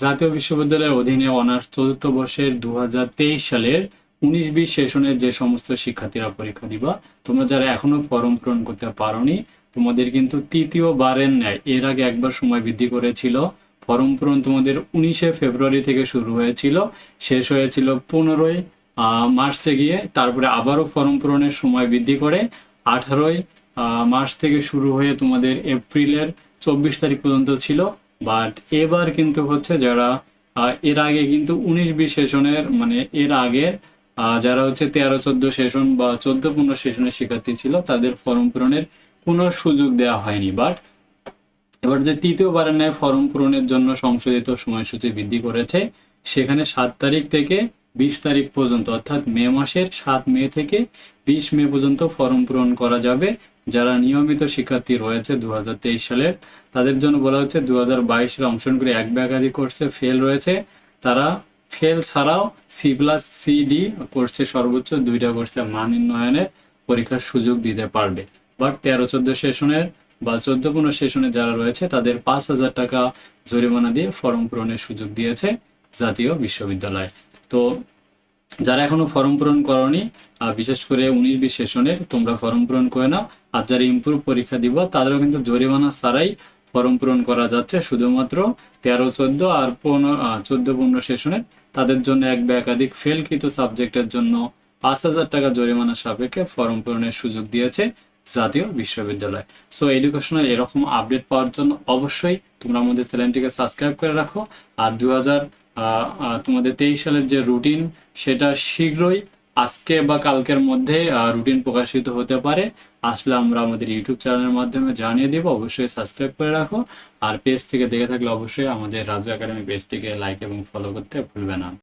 জাতীয় বিশ্ববিদ্যালয়ের অধীনে অনার্স চতুর্থ বর্ষের দু হাজার তেইশ সালের উনিশ বিশ সেশনের যে সমস্ত শিক্ষার্থীরা পরীক্ষা দিবা, তোমরা যারা এখনও ফর্ম পূরণ করতে পারোনি, তোমাদের কিন্তু তৃতীয় বারের ন্যায়, এর আগে একবার সময় বৃদ্ধি করেছিল। ফর্ম পূরণ তোমাদের উনিশে ফেব্রুয়ারি থেকে শুরু হয়েছিল, শেষ হয়েছিল পনেরোই মার্চে গিয়ে, তারপরে আবারও ফর্ম পূরণের সময় বৃদ্ধি করে। আঠারোই মার্চ থেকে শুরু হয়ে তোমাদের এপ্রিলের চব্বিশ তারিখ পর্যন্ত ছিল। বাট এবার কিন্তু হচ্ছে যারা এর আগে কিন্তু উনিশ বিশ সেশনের মানে এর আগে যারা হচ্ছে তেরো চোদ্দ সেশন বা চোদ্দ পনেরো সেশনের শিক্ষার্থী ছিল, তাদের ফর্ম পূরণের কোনো সুযোগ দেওয়া হয়নি। বাট এবার যে তৃতীয়বারের ন্যায় ফর্ম পূরণের জন্য সংশোধিত সময়সূচি বৃদ্ধি করেছে, সেখানে সাত তারিখ থেকে বিশ তারিখ পর্যন্ত, অর্থাৎ মে মাসের সাত মে থেকে বিশ মে পর্যন্ত ফর্ম পূরণ করা যাবে। যারা নিয়মিত শিক্ষার্থী রয়েছে দুহাজার তেইশ সালের, তাদের জন্য বলা হচ্ছে দু হাজার বাইশের অংশগ্রহণ করে এক বা কোর্সে ফেল রয়েছে। তারা ফেল ছাড়াও সি প্লাস সি ডি কোর্সে সর্বোচ্চ দুইটা কোর্সে মান উন্নয়নের পরীক্ষার সুযোগ দিতে পারবে। বাট তেরো চোদ্দ সেশনের বা চোদ্দ পনেরো সেশনে যারা রয়েছে, তাদের পাঁচ হাজার টাকা জরিমানা দিয়ে ফর্ম পূরণের সুযোগ দিয়েছে জাতীয় বিশ্ববিদ্যালয়। তো যারা এখনও ফর্ম পূরণ করনি বিশেষ করে উনিশ বিশ সেশনের, তোমরা ফর্ম পূরণ করে নাও। আর যারা ইমপ্রুভ পরীক্ষা দিব, তাদেরও কিন্তু জরিমানা ছাড়াই ফর্ম পূরণ করা যাচ্ছে। শুধুমাত্র তেরো, চোদ্দ আর পনেরো চোদ্দ, পনেরো সেশনের, তাদের জন্য এক বা একাধিক ফেলকৃত সাবজেক্টের জন্য পাঁচ হাজার টাকা জরিমানা সাপেক্ষে ফর্ম পূরণের সুযোগ দিয়েছে জাতীয় বিশ্ববিদ্যালয়। সো এডুকেশনাল এরকম আপডেট পাওয়ার জন্য অবশ্যই তোমরা আমাদের চ্যানেলটিকে সাবস্ক্রাইব করে রাখো। আর দু হাজার তোমাদের তেইশ সালের যে রুটিন সেটা শীঘ্রই আজকে বা কালকের মধ্যে রুটিন প্রকাশিত হতে পারে। আসলে আমরা আমাদের ইউটিউব চ্যানেলের মাধ্যমে জানিয়ে দেবো, অবশ্যই সাবস্ক্রাইব করে রাখো। আর পেজ থেকে দেখে থাকলে অবশ্যই আমাদের রাজু একাডেমি পেজটিকে লাইক এবং ফলো করতে ভুলবে না।